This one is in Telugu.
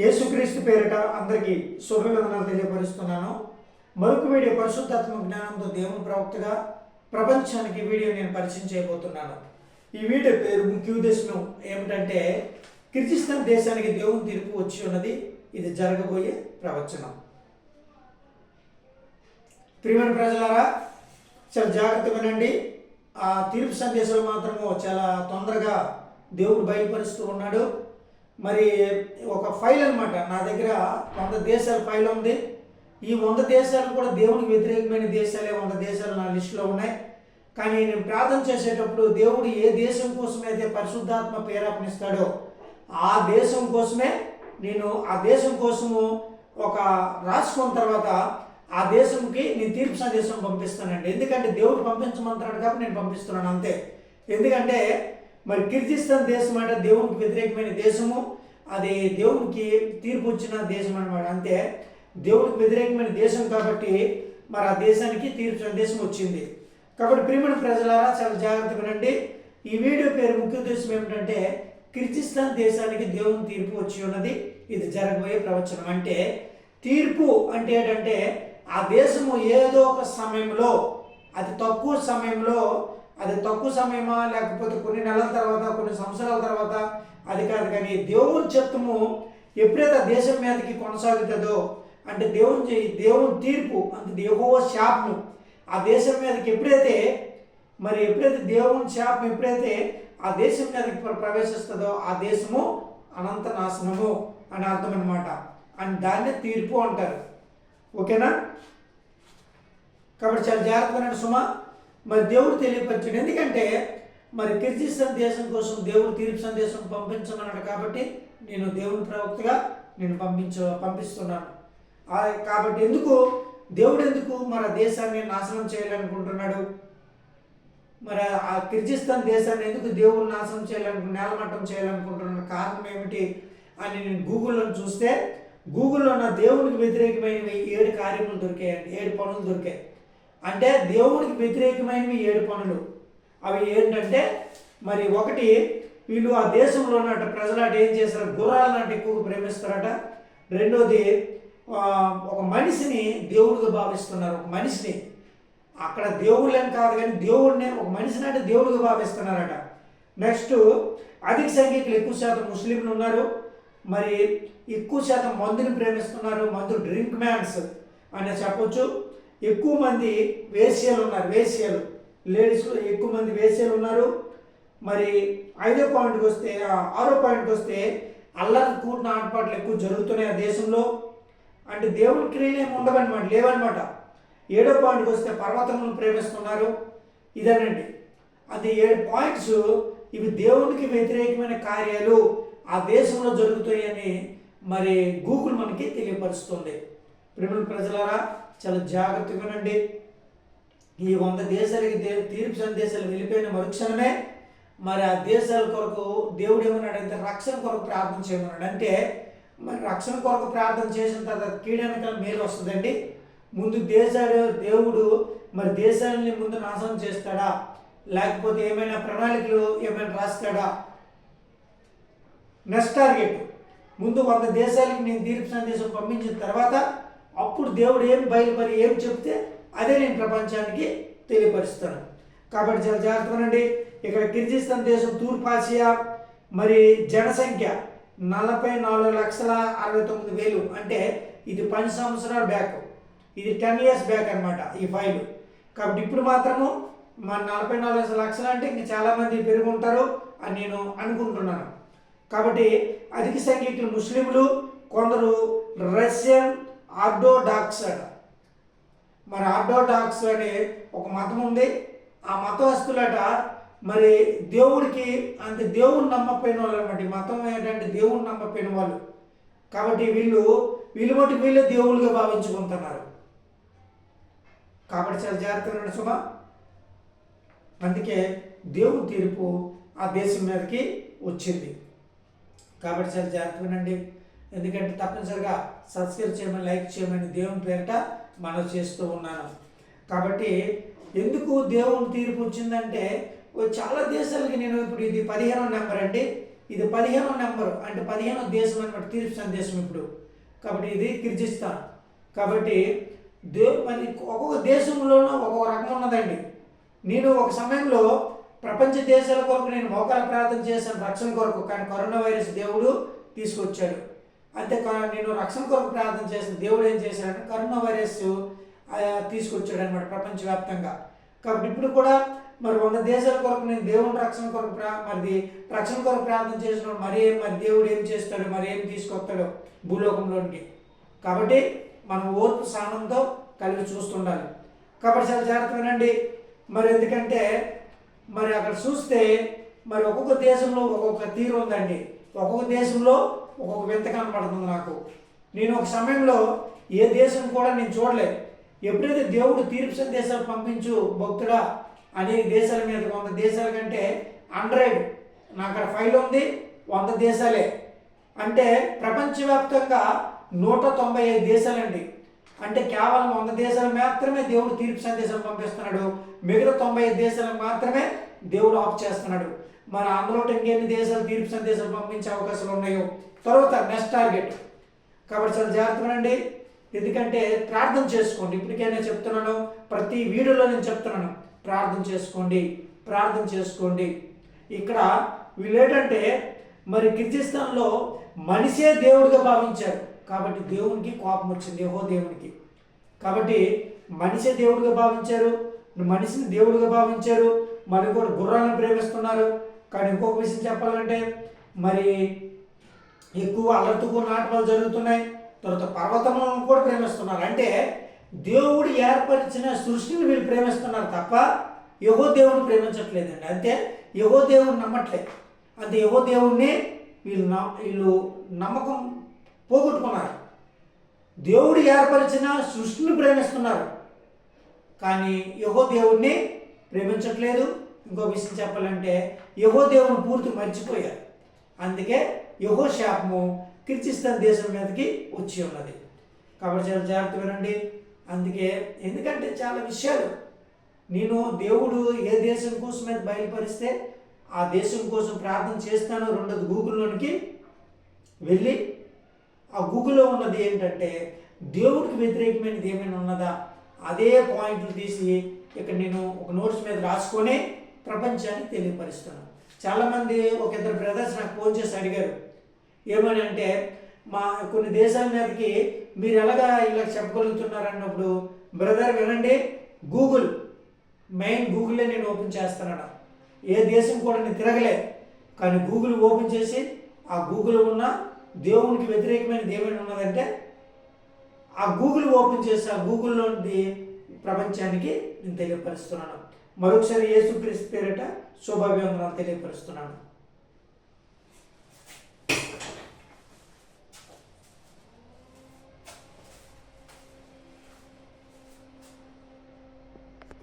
యేసుక్రీస్తు పేరిట అందరికీ శుభవేదనలు తెలియపరుస్తున్నాను. మరొక వీడియో పరిశుద్ధాత్మ జ్ఞానంతో దేవుని ప్రవక్తగా ప్రపంచానికి వీడియో నేను పరిచయం చేయబోతున్నాను. ఈ వీడియో పేరు ముఖ్య ఉద్దేశం ఏమిటంటే కిర్గిస్తాన్ దేశానికి దేవుని తీర్పు వచ్చి ఉన్నది ఇది జరగబోయే ప్రవచనం. ప్రియమైన ప్రజలారా చాలా జాగ్రత్తగా వినండి ఆ తీర్పు సందేశాలు మాత్రము చాలా తొందరగా దేవుడు బయలుపరుస్తూ ఉన్నాడు. మరి ఒక ఫైల్ అనమాట నా దగ్గర వంద దేశాల ఫైల్ ఉంది. ఈ వంద దేశాలు కూడా దేవునికి వ్యతిరేకమైన దేశాలే వంద దేశాలు నా లిస్టులో ఉన్నాయి. కానీ నేను ప్రార్థన చేసేటప్పుడు దేవుడు ఏ దేశం కోసమైతే పరిశుద్ధాత్మ ప్రేరేపణిస్తాడో ఆ దేశం కోసమే నేను ఆ దేశం కోసము ఒక రాసుకున్న తర్వాత ఆ దేశంకి నేను తీర్పు సందేశం పంపిస్తానండి. ఎందుకంటే దేవుడు పంపించమంటున్నాడు కాబట్టి నేను పంపిస్తున్నాను అంతే. ఎందుకంటే మరి కిర్గిస్తాన్ దేశం అంటే దేవునికి వ్యతిరేకమైన దేశము. అది దేవునికి తీర్పు వచ్చిన దేశం అనమాట అంతే దేవునికి వ్యతిరేకమైన దేశం కాబట్టి మరి ఆ దేశానికి తీర్పు సందేశం వచ్చింది. కాబట్టి ప్రియమైన ప్రజలారా చాలా జాగ్రత్తగా ఉండండి ఈ వీడియో పేరు ముఖ్య ఉద్దేశం ఏమిటంటే కిర్గిస్తాన్ దేశానికి దేవుని తీర్పు వచ్చి ఉన్నది. ఇది జరగబోయే ప్రవచనం. అంటే తీర్పు అంటే ఏంటంటే ఆ దేశము ఏదో ఒక సమయంలో అతి తక్కువ సమయంలో అది తక్కువ సమయమా లేకపోతే కొన్ని నెలల తర్వాత కొన్ని సంవత్సరాల తర్వాత? అది కాదు కానీ దేవుని చిత్తము ఎప్పుడైతే ఆ దేశం మీదకి కొనసాగుతుందో అంటే దేవుని దేవుని తీర్పు అంటే దేవో శాపము ఆ దేశం మీదకి ఎప్పుడైతే మరి ఎప్పుడైతే దేవుని శాపం ఎప్పుడైతే ఆ దేశం మీదకి ప్రవేశిస్తుందో ఆ దేశము అనంత నాశనము అని అర్థం అనమాట దాన్ని దాన్నే తీర్పు అంటారు. ఓకేనా? కాబట్టి చాలా జాగ్రత్తగా సుమ. మరి దేవుడు తెలియపరిచాడు. ఎందుకంటే మరి కిర్గిస్తాన్ దేశం కోసం దేవుడు తీర్పు సందేశం పంపించమన్నాడు కాబట్టి నేను దేవుని ప్రవక్తగా నేను పంపించ పంపిస్తున్నాను. కాబట్టి ఎందుకు దేవుడు ఎందుకు మన దేశాన్ని నాశనం చేయాలనుకుంటున్నాడు? మరి ఆ కిర్జిస్తాన్ దేశాన్ని ఎందుకు దేవుడు నాశనం చేయాలను నేలమట్టం చేయాలనుకుంటున్నాడు కారణం ఏమిటి అని నేను గూగుల్లో చూస్తే గూగుల్లో నా దేవునికి వ్యతిరేకమైనవి ఏడు కార్యములు దొరికాయండి. ఏడు పనులు దొరికాయి. అంటే దేవునికి వ్యతిరేకమైనవి ఏడు పనులు. అవి ఏంటంటే మరి ఒకటి వీళ్ళు ఆ దేశంలో ఉన్నట్టు ప్రజలాట ఏం చేస్తారు గుర్రాలు నాటి ఎక్కువ ప్రేమిస్తారట. రెండోది ఒక మనిషిని దేవుడిగా భావిస్తున్నారు. ఒక మనిషిని. అక్కడ దేవుళ్ళని కాదు కానీ దేవుడిని ఒక మనిషిని అంటే దేవుడిగా భావిస్తున్నారట. నెక్స్ట్ అధిక సంఖ్యకులు ఎక్కువ శాతం ముస్లింలు ఉన్నారు. మరి ఎక్కువ శాతం మందుని ప్రేమిస్తున్నారు. మందు డ్రింక్ మ్యాన్స్ అని చెప్పొచ్చు. ఎక్కువ మంది వేశ్యలు ఉన్నారు వేశ్యలు. లేడీస్ ఎక్కువ మంది వేశ్యలు ఉన్నారు. మరి ఐదో పాయింట్కి వస్తే ఆరో పాయింట్కి వస్తే అల్లరి కూడిన ఆటపాట్లు ఎక్కువ జరుగుతున్నాయి ఆ దేశంలో. అంటే దేవుని క్రియలు ఏమి ఉండవన్నమాట లేవన్నమాట. ఏడో పాయింట్కి వస్తే పర్వతములను ప్రేమిస్తున్నారు. ఇదేనండి. అది ఏడు పాయింట్స్? ఇవి దేవునికి వ్యతిరేకమైన కార్యాలు ఆ దేశంలో జరుగుతాయని మరి గూగుల్ మనకి తెలియపరుస్తుంది. ప్రేమల ప్రజలారా చాలా జాగ్రత్తగా ఉండండి. ఈ వంద దేశాలకి దే తీర్పు సందేశాలు వెళ్ళిపోయిన మరుక్షణమే మరి ఆ దేశాల కొరకు దేవుడు ఏమన్నాడంటే రక్షణ కొరకు ప్రార్థన చేయమన్నాడు. అంటే మరి రక్షణ కొరకు ప్రార్థన చేసిన తర్వాత కీడనకాల మేలు వస్తుందండి. ముందు దేశాలు దేవుడు మరి దేశాలని ముందు నాశనం చేస్తాడా? లేకపోతే ఏమైనా ప్రణాళికలు ఏమైనా రాస్తాడా? నెక్స్ట్ టార్గెట్ ముందు వంద దేశాలకి నేను తీర్పు సందేశం పంపించిన తర్వాత అప్పుడు దేవుడు ఏం బయలుపరి ఏం చెప్తే అదే నేను ప్రపంచానికి తెలియపరుస్తాను. కాబట్టి చాలా జాగ్రత్తనండి ఇక్కడ కిర్జిస్తాన్ దేశం తూర్పు ఆసియా మరి జనసంఖ్య నలభై నాలుగు లక్షల అరవై తొమ్మిది వేలు. అంటే ఇది పది సంవత్సరాల బ్యాక్. ఇది టెన్ ఇయర్స్ బ్యాక్ అన్నమాట ఈ ఫైల్. కాబట్టి ఇప్పుడు మాత్రము మన నలభై నాలుగు లక్షలు అంటే ఇంక చాలామంది పెరుగుంటారు అని నేను అనుకుంటున్నాను. కాబట్టి అధిక సంఖ్యకులు ముస్లింలు కొందరు రష్యన్ ఆర్థోడాక్స్ మరి ఆర్థోడాక్స్ అనే ఒక మతం ఉంది. ఆ మతస్థులట మరి దేవుడికి అంటే దేవుని నమ్మపోయిన వాళ్ళు అనమాట మతం ఏంటంటే దేవుని నమ్మపోయిన వాళ్ళు. కాబట్టి వీళ్ళు వీళ్ళు బట్టి వీళ్ళే దేవుళ్ళుగా భావించుకుంటున్నారు. కాబట్టి చాలా జాగ్రత్తగా ఉండండి సుమా. అందుకే దేవుని తీర్పు ఆ దేశం మీదకి వచ్చింది. కాబట్టి చాలా జాగ్రత్తగా ఎందుకంటే తప్పనిసరిగా సబ్స్క్రైబ్ చేయమని లైక్ చేయమని దేవుని పేరిట మనం చేస్తూ ఉన్నాను. కాబట్టి ఎందుకు దేవుని తీర్పు వచ్చిందంటే చాలా దేశాలకి నేను ఇప్పుడు ఇది పదిహేనో నెంబర్ అండి. ఇది పదిహేనో నెంబర్ అంటే పదిహేనో దేశం అనమాట తీర్పు సందేశం ఇప్పుడు. కాబట్టి ఇది కిర్జిస్తాన్. కాబట్టి దే మరి ఒక్కొక్క దేశంలోనూ ఒక్కొక్క రకం ఉన్నదండి. నేను ఒక సమయంలో ప్రపంచ దేశాల కొరకు నేను మోకాల ప్రార్థన చేశాను రక్షణ కొరకు కానీ కరోనా వైరస్ దేవుడు తీసుకొచ్చాడు. అంతేకాదు నేను రక్షణ కొరకు ప్రార్థన చేసిన దేవుడు ఏం చేశాడంటే కరోనా వైరస్ తీసుకొచ్చాడు అనమాట ప్రపంచవ్యాప్తంగా. కాబట్టి ఇప్పుడు కూడా మరి వంద దేశాల కొరకు నేను దేవుని రక్షణ కొరకు ప్రా మరి రక్షణ కొరకు ప్రార్థన చేసిన మరి ఏం మరి దేవుడు ఏం చేస్తాడు మరి ఏం తీసుకొస్తాడో భూలోకంలోనికి. కాబట్టి మనం ఓర్పు సహనంతో కలిగి చూస్తుండాలి. కాబట్టి చాలా జాగ్రత్త వినండి. మరి ఎందుకంటే మరి అక్కడ చూస్తే మరి ఒక్కొక్క దేశంలో ఒక్కొక్క తీరు ఉందండి. ఒక్కొక్క దేశంలో ఒక్కొక్క వింత కనపడుతుంది నాకు. నేను ఒక సమయంలో ఏ దేశం కూడా నేను చూడలేదు ఎప్పుడైతే దేవుడు తీర్పు సందేశాలు పంపించు భక్తుడా అనే దేశాల మీద వంద దేశాల కంటే హండ్రెడ్ నాకు అక్కడ ఫైల్ ఉంది వంద దేశాలే. అంటే ప్రపంచవ్యాప్తంగా నూట తొంభై ఐదు దేశాలండి. అంటే కేవలం వంద దేశాలు మాత్రమే దేవుడు తీర్పు సందేశం పంపిస్తున్నాడు. మిగతా తొంభై ఐదు దేశాలకు మాత్రమే దేవుడు ఆఫ్ చేస్తున్నాడు. మన అందులో ఇంకెన్ని దేశాలు తీర్పు సందేశాలు పంపించే అవకాశాలు ఉన్నాయో. తర్వాత నెక్స్ట్ టార్గెట్. కాబట్టి చాలా జాగ్రత్తగా ఎందుకంటే ప్రార్థన చేసుకోండి. ఇప్పటికైనా చెప్తున్నాను. ప్రతి వీడియోలో నేను చెప్తున్నాను. ప్రార్థన చేసుకోండి. ప్రార్థన చేసుకోండి. ఇక్కడ వీళ్ళు ఏంటంటే మరి కిర్గిస్తాన్లో మనిషే దేవుడిగా భావించారు. కాబట్టి దేవునికి కోపం వచ్చింది. యహో దేవునికి. కాబట్టి మనిషే దేవుడిగా భావించారు. మనిషిని దేవుడిగా భావించారు. మరి కూడా గుర్రాలను ప్రేమిస్తున్నారు. కానీ ఇంకొక విషయం చెప్పాలంటే మరి ఎక్కువ అలర్తుకు నాటకాలు జరుగుతున్నాయి. తర్వాత పర్వతములను కూడా ప్రేమిస్తున్నారు. అంటే దేవుడు ఏర్పరిచిన సృష్టిని వీళ్ళు ప్రేమిస్తున్నారు తప్ప యహో దేవుని ప్రేమించట్లేదండి. అంతే యహో దేవుని నమ్మట్లేదు. అంతే యహో దేవుణ్ణి వీళ్ళు నమ్మ వీళ్ళు నమ్మకం పోగొట్టుకున్నారు. దేవుడు ఏర్పరిచిన సృష్టిని ప్రేమిస్తున్నారు. కానీ యహో దేవుణ్ణి ప్రేమించట్లేదు. ఇంకో విషయం చెప్పాలంటే యహో దేవుని పూర్తి మర్చిపోయారు. అందుకే యహో శాపము కిర్చిస్తాన్ దేశం మీదకి వచ్చి ఉన్నది. కాబట్టి చాలా జాగ్రత్త వినండి అందుకే ఎందుకంటే చాలా విషయాలు. నేను దేవుడు ఏ దేశం కోసం మీద బయలుపరిస్తే ఆ దేశం కోసం ప్రార్థన చేస్తాను రెండోది గూగుల్లోనికి వెళ్ళి ఆ గూగుల్లో ఉన్నది ఏంటంటే దేవుడికి వ్యతిరేకమైనది ఏమైనా ఉన్నదా? అదే పాయింట్లు తీసి ఇక్కడ నేను ఒక నోట్స్ మీద రాసుకొని ప్రపంచానికి తెలియపరుస్తున్నాను చాలామంది ఒక ఇద్దరు బ్రదర్స్ నాకు ఫోన్ చేసి అడిగారు ఏమని అంటే మా కొన్ని దేశాల మీదకి మీరు ఎలాగా ఇలా చెప్పగలుగుతున్నారు అన్నప్పుడు బ్రదర్ వినండి గూగుల్ మెయిన్ గూగులే నేను ఓపెన్ చేస్తానట. ఏ దేశం కూడా నేను తిరగలే. కానీ గూగుల్ ఓపెన్ చేసి ఆ గూగుల్ ఉన్న దేవునికి వ్యతిరేకమైన దేవుని ఉన్నదంటే ఆ గూగుల్ ఓపెన్ చేసి ఆ గూగుల్లోని ప్రపంచానికి నేను తెలియపరుస్తున్నాను. మరొకసారి యేసుక్రీస్తు పేరిట శుభాభివందనాలు తెలియపరుస్తున్నాను.